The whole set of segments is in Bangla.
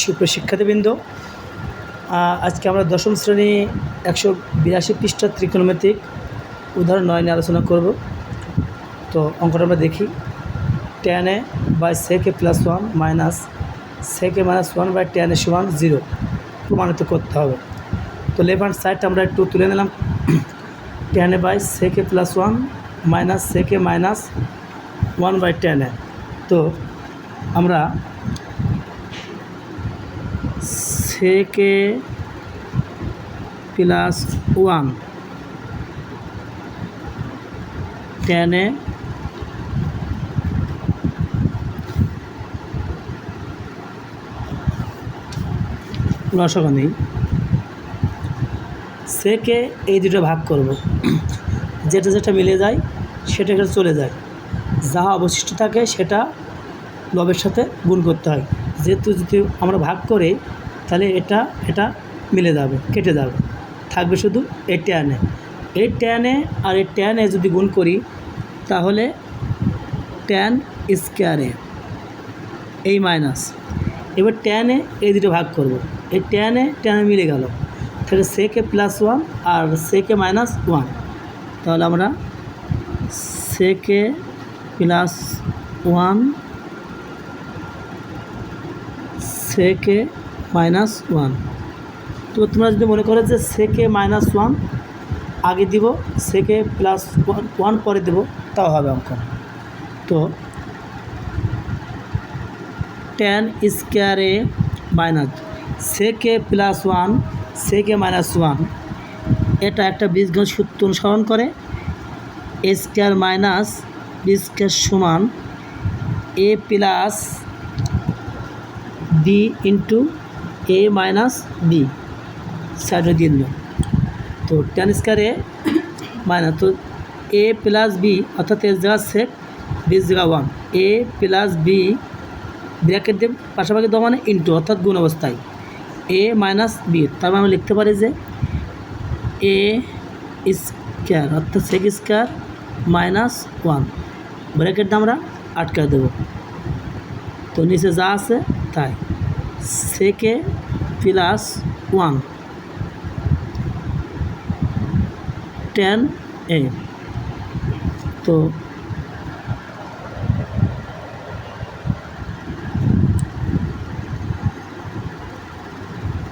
সুপ্রিয় শিক্ষার্থীবৃন্দ আজকে আমরা দশম শ্রেণি একশো বিরাশি পৃষ্ঠা ত্রিকোণমিতিক উদাহরণ নয় নিয়ে আলোচনা করব। তো অঙ্কটা আমরা দেখি। Tan A by sec A plus one minus sec A minus one by tan A সমান জিরো প্রমাণিত করতে হবে। তো লেফট হ্যান্ড সাইডটা আমরা একটু তুলে নিলাম। Tan A by sec A plus one minus sec A minus one by tan A তো আমরা সেকে প্লাস ওয়ান। টেনে লসগা নেই। সেকে এই দুটো ভাগ করব। যেটা যেটা মিলে যায়, সেটা চলে যায়। যা অবশিষ্ট থাকে, সেটা লবের সাথে গুণ করতে হয়। যেহেতু যদি আমরা ভাগ করে, তাহলে এটা এটা মিলে যাবে, কেটে যাবে। থাকবে শুধু এই ট্যানে এই ট্যানে আর এই ট্যানে যদি গুণ করি, তাহলে ট্যান স্কোয়ারে এই মাইনাস এবার ট্যানে এই দুটো ভাগ করব। এই ট্যানে ট্যানে মিলে গেল। তাহলে সেকে প্লাস ওয়ান আর সেকে মাইনাস ওয়ান তাহলে আমরা sec A plus one sec A minus one তো তোমরা যদি মনে করো যে সেকে মাইনাস ওয়ান আগে দিব সেকে প্লাস ওয়ান পরে দেবো, তাও হবে অঙ্ক। তো tan square A minus sec A plus one sec A minus one এটা একটা বীজগণিত সূত্র অনুসরণ করে। A square minus B square সমান A plus B into A minus B সাইডে দিয়ে দিল তো টেন স্কোয়ারে মাইনাস তো এ প্লাস বি অর্থাৎ এর জায়গা সেক বির জায়গা one A plus B bracket দিয়ে পাশাপাশি দেওয়া মানে ইন্টু অর্থাৎ গুণ অবস্থায়। এ মাইনাস বি তার মানে আমরা লিখতে পারি যে এ স্কোয়ার অর্থাৎ sec square minus one bracket দিয়ে আমরা আটকা দেবো। তো নিচে যা আছে, তাই। সেকে প্লাস ওয়ান। Ten A. তো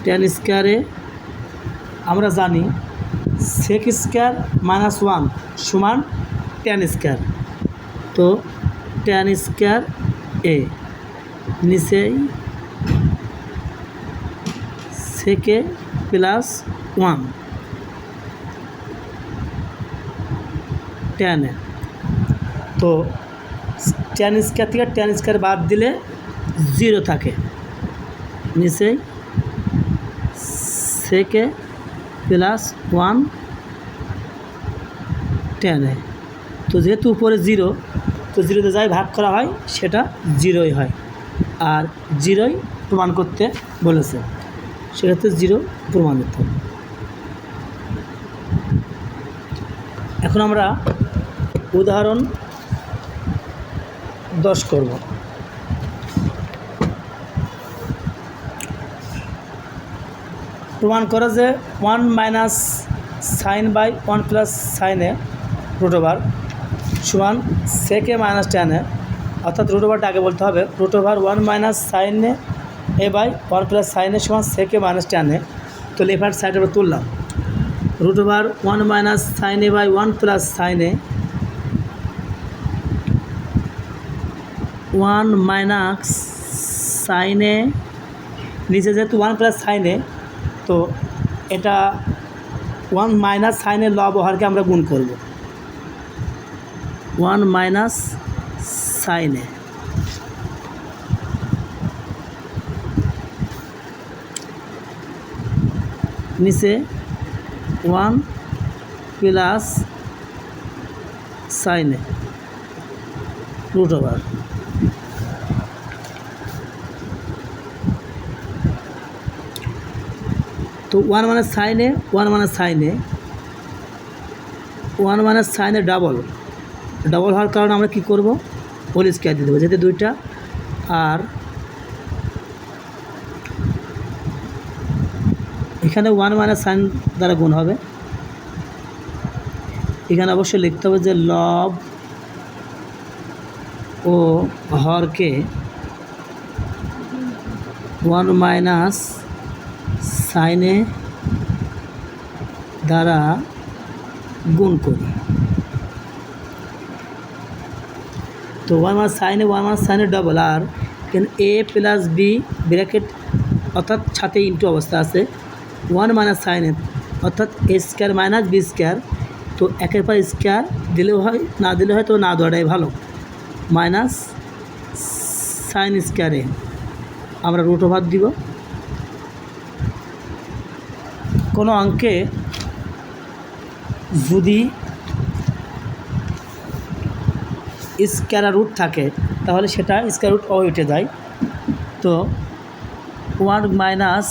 টেন স্কোয়ারে আমরা জানি সেক স্কোয়ার মাইনাস ওয়ান সমান টেন স্কোয়ার। তো টেন স্কোয়ার এ, নিচেই sec A plus one tan A তো টেন স্কোয়ার থেকে টেন স্কোয়ার বাদ দিলে জিরো থাকে। নিচেই সেকে প্লাস ওয়ান টেনে তো যেহেতু উপরে জিরো তো জিরোতে যাই ভাগ করা হয়, সেটা জিরোই হয়। আর জিরোই প্রমাণ করতে বলেছে। সেক্ষেত্রে জিরো প্রমাণিত। এখন আমরা উদাহরণ দশ করব। প্রমাণ করে যে one minus sine by one plus sine A root over সমান সেকে মাইনাস টেনে অর্থাৎ রুটোভারটা আগে বলতে হবে রুটোভার ওয়ান মাইনাস সাইনে এ বাই ওয়ান প্লাস সাইনে সমান সেকে মাইনাস টেনে তো লেফট সাইডে আমরা তুললাম। Root over one minus sine A by one plus sine A one minus sine A নিচে যেহেতু ওয়ান প্লাস সাইনে তো এটা ওয়ান মাইনাস সাইনের লব হরকে আমরা গুণ করব। ওয়ান মাইনাস সাইনে নিচে one plus sine A root over. তো ওয়ান মানে সাইনে ওয়ান মানে সাইনে ওয়ান মানে সাইনে ডাবল। ডাবল হওয়ার কারণে আমরা কী করব? হোল স্কোয়ার দিয়ে দেবো, যেহেতু দুইটা, আর এখানে ওয়ান মাইনাস সাইন দ্বারা গুণ হবে। এখানে অবশ্যই লিখতে হবে যে লব ও হরকে ওয়ান মাইনাস সাইনে দ্বারা গুণ করি। তো one mass sine A one minus sine A double R A plus B bracket অর্থাৎ সাথে ইন্টু অবস্থা আছে। ওয়ান মাইনাস সাইনে অর্থাৎ A square minus B square, তো একের পর স্কোয়ার দিলেও হয়, না দিলে হয়, তো না দেওয়াটাই ভালো। মাইনাস সাইন স্কোয়ারে আমরা রুট ওভার দিব। কোনো অঙ্কে যদি স্কোয়ার রুট থাকে, তাহলে সেটা স্কোয়ার রুট ও উঠে যায়। তো one minus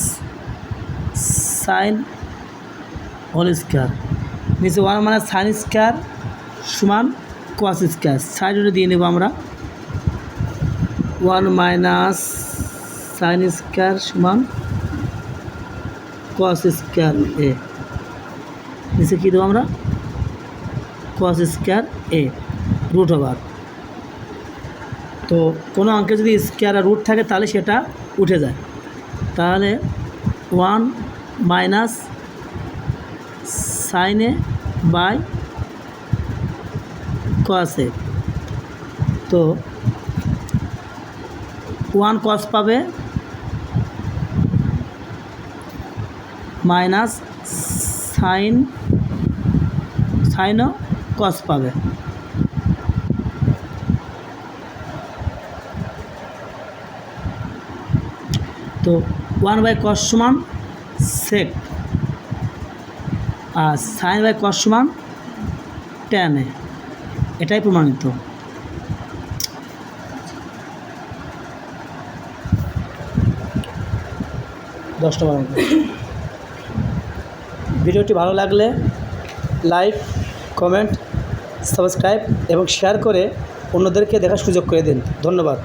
sine whole square. নিচে ওয়ান মানে সাইন স্কোয়ার সমান কোয়াস স্কোয়ার। সাইড দিয়ে নেব আমরা। ওয়ান মাইনাস সাইন স্কোয়ার সমান কস স্কোয়ার এ। নিচে কী দেবো আমরা? Cos square A, root over. তো কোনো অঙ্কে যদি স্কোয়ার রুট থাকে তাহলে সেটা উঠে যায়। তাহলে ওয়ান মাইনাস সাইনে বাই কসে তো ওয়ান কস পাবে মাইনাস সাইন সাইনও কস পাবে। তো ওয়ান বাই কস সমান সেক আর সাইন বাই কস সমান টেনে এটাই প্রমাণিত। দশটা বারো। ভিডিওটি ভালো লাগলে লাইক, কমেন্ট, সাবস্ক্রাইব এবং শেয়ার করে অন্যদেরকে দেখার সুযোগ করে দিন। ধন্যবাদ।